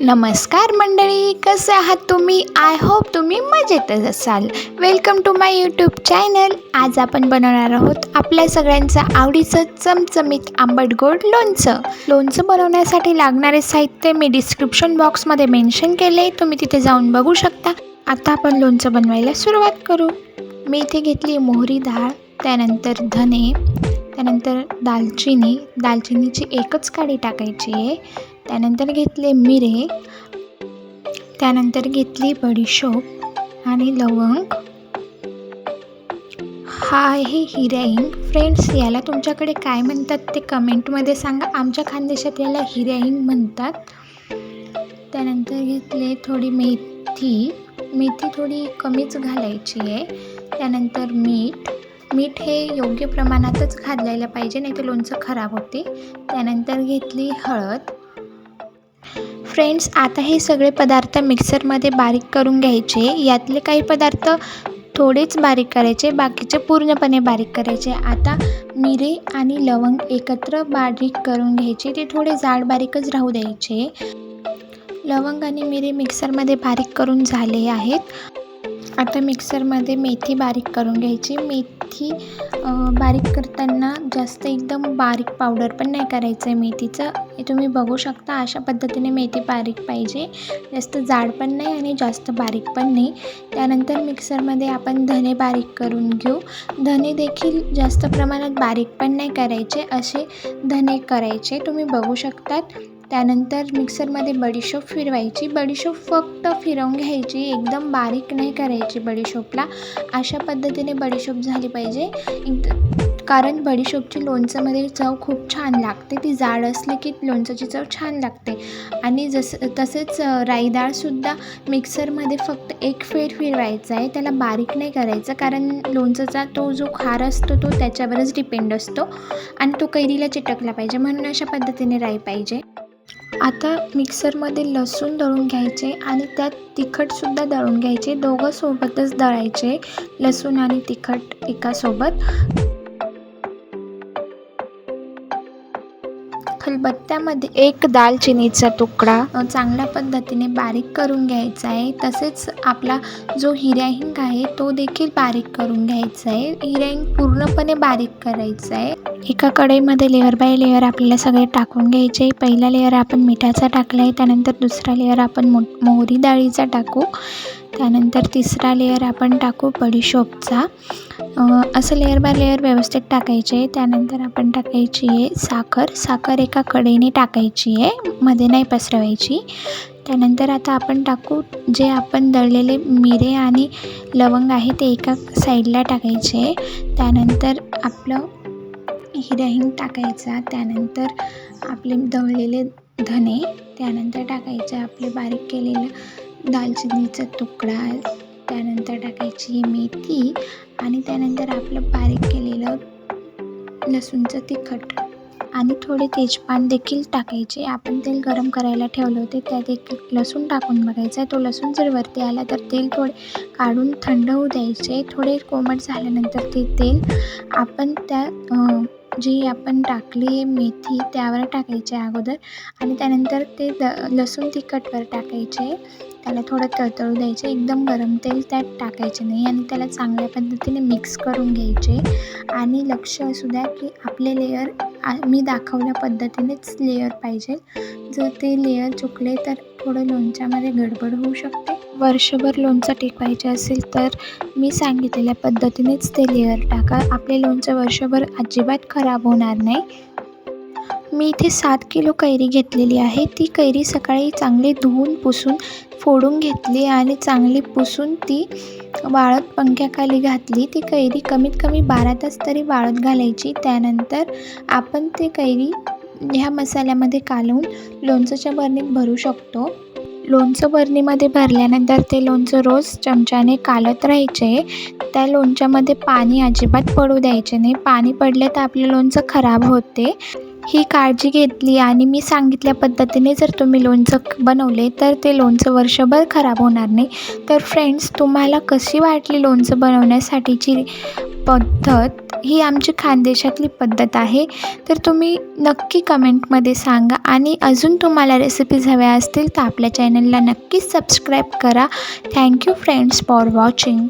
नमस्कार मंडळी कसे आहात तुम्ही? आय होप तुम्ही मजेतच असाल. Welcome to my YouTube channel आज आपण बनवणार आहोत आपल्या सगळ्यांचं आवडीचं चमचमीत आंबट गोड लोणचं. लोणचं बनवण्यासाठी लागणारे साहित्य मी डिस्क्रिप्शन बॉक्समध्ये मेन्शन केले तुम्ही तिथे जाऊन बघू शकता. आता आपण लोणचं बनवायला सुरुवात करू. मी इथे घेतली मोहरी डाळ त्यानंतर धने त्यानंतर दालचिनी. दालचिनीची एकच काडी टाकायची आहे. त्यानंतर घेतले मिरे त्यानंतर घेतली बडीशोप आणि लवंग. हा आहे हिरॅईंग फ्रेंड्स याला तुमच्याकडे काय म्हणतात ते कमेंटमध्ये सांगा. आमच्या खानदेशात याला हिरॅईंग म्हणतात. त्यानंतर घेतले थोडी मेथी. मेथी थोडी कमीच घालायची आहे. त्यानंतर मीठ. मीठ हे योग्य प्रमाणातच घालायला पाहिजे नाही तर लोणचं खराब होते. त्यानंतर घेतली हळद. फ्रेंड्स आता हे सगळे पदार्थ मिक्सरमध्ये बारीक करून घ्यायचे. यातले काही पदार्थ थोडेच बारीक करायचे बाकीचे पूर्णपणे बारीक करायचे. आता मिरे आणि लवंग एकत्र बारीक करून घ्यायचे. ते थोडे जाड बारीकच राहू द्यायचे. लवंग आणि मिरे मिक्सरमध्ये बारीक करून झाले आहेत. आता मिक्सरमध्ये मेथी बारीक करून घ्यायची. मेथी बारीक करताना जास्त एकदम बारीक पावडर पण नाही करायचं आहे मेथीचं. हे तुम्ही बघू शकता अशा पद्धतीने मेथी बारीक पाहिजे. जास्त जाड पण नाही आणि जास्त बारीक पण नाही. त्यानंतर मिक्सरमध्ये आपण धने बारीक करून घेऊ. धने देखील जास्त प्रमाणात बारीक पण नाही करायचे असे धने करायचे. तुम्ही बघू शकतात. त्यानंतर मिक्सरमध्ये बडीशोप फिरवायची. बडीशोप फक्त फिरवून घ्यायची. एकदम बारीक नाही करायची बडीशोपला. अशा पद्धतीने बडीशोप झाली पाहिजे. एक कारण बडीशोपची लोणचंमध्ये चव खूप छान लागते. ती जाड असली की लोणचाची चव छान लागते. आणि जसं तसेच राई डाळसुद्धा मिक्सरमध्ये फक्त एक फेर फिरवायचा आहे. त्याला बारीक नाही करायचं. कारण लोणचाचा तो जो खार असतो तो त्याच्यावरच डिपेंड असतो. आणि तो कैरीला चिटकला पाहिजे. म्हणून अशा पद्धतीने राई पाहिजे. आता मिक्सरमध्ये लसूण दळून घ्यायचे आणि त्यात तिखटसुद्धा दळून घ्यायचे. दोघं सोबतच दळायचे लसूण आणि तिखट एकासोबत. खलबत्त्यामध्ये एक दालचिनीचा तुकडा चांगल्या पद्धतीने बारीक करून घ्यायचा आहे. तसेच आपला जो हिऱ्याहिंग आहे तो देखील बारीक करून घ्यायचा आहे. हिऱ्याहिंग पूर्णपणे बारीक करायचा आहे. एका कढईमध्ये लेअर बाय लेअर आपल्याला सगळे टाकून घ्यायचे. पहिला लेअर आपण मिठाचा टाकला आहे त्यानंतर दुसरा लेअर आपण मो मोहरी डाळीचा टाकू. त्यानंतर तिसरा लेअर आपण टाकू बडीशोपचा असं लेअर बाय लेअर व्यवस्थित टाकायचे. त्यानंतर आपण टाकायची आहे साखर. साखर एका कडेने टाकायची आहे. मध्ये नाही पसरवायची. त्यानंतर आता आपण टाकू जे आपण दळलेले मिरे आणि लवंग आहे ते एका साईडला टाकायचे. त्यानंतर आपलं हिरहिंग टाकायचा. त्यानंतर आपले दळलेले धने. त्यानंतर टाकायचे आपले बारीक केलेलं दालचिनीचा तुकडा त्यानंतर टाकायची मेथी आणि त्यानंतर आपलं बारीक केलेलं लसूणचं तिखट. आणि थोडे तेजपान देखील टाकायचे. आपण तेल गरम करायला ठेवलं होते त्यात एक लसूण टाकून बघायचा आहे. तो लसूण जर वरती आला तर तेल थोडे काढून थंड होऊ द्यायचे. थोडे कोमट झाल्यानंतर ते तेल आपण त्या जी आपण टाकली आहे मेथी त्यावर टाकायचे अगोदर. आणि त्यानंतर ते द लसूण तिखटवर टाकायचे त्याला थोडं तळतळू द्यायचे. एकदम गरम तेल त्यात टाकायचे नाही आणि त्याला चांगल्या पद्धतीने मिक्स करून घ्यायचे. आणि लक्ष असू द्या की आपले लेअर मी दाखवल्या पद्धतीनेच लेअर पाहिजे. जर ते लेअर चुकले तर थोडं लोणच्यामध्ये गडबड होऊ शकते. वर्षभर लोणचं पाहिजे असेल तर मी सांगितलेल्या पद्धतीनेच ते लेअर टाका. आपले लोणचं वर्षभर अजिबात खराब होणार नाही. मी इथे सात किलो कैरी घेतलेली आहे. ती कैरी सकाळी चांगली धुवून पुसून फोडून घेतली आणि चांगली पुसून ती वाळत पंख्याखाली घातली. ती कैरी कमीत कमी बारा तास तरी वाळत घालायची. त्यानंतर आपण ते कैरी ह्या मसाल्यामध्ये कालवून लोणचंच्या बरणीत भरू शकतो. लोणचं बरणीमध्ये भरल्यानंतर ते लोणचं रोज चमच्याने कालत राहायचे. त्या लोणच्यामध्ये पाणी अजिबात पडू द्यायचे नाही. पाणी पडले तर आपलं लोणचं खराब होते. ही काळजी घेतली आणि मी सांगितल्या पद्धतीने जर तुम्ही लोणचं बनवले तर ते लोणचं वर्षभर खराब होणार नाही. तर फ्रेंड्स तुम्हाला कशी वाटली लोणचं बनवण्यासाठीची पद्धत ही आमची खानदेशातली पद्धत आहे. तर तुम्ही नक्की कमेंटमध्ये सांगा आणि अजून तुम्हाला रेसिपीज हव्या असतील तर आपल्या चॅनलला नक्कीच सबस्क्राईब करा. Thank you friends for watching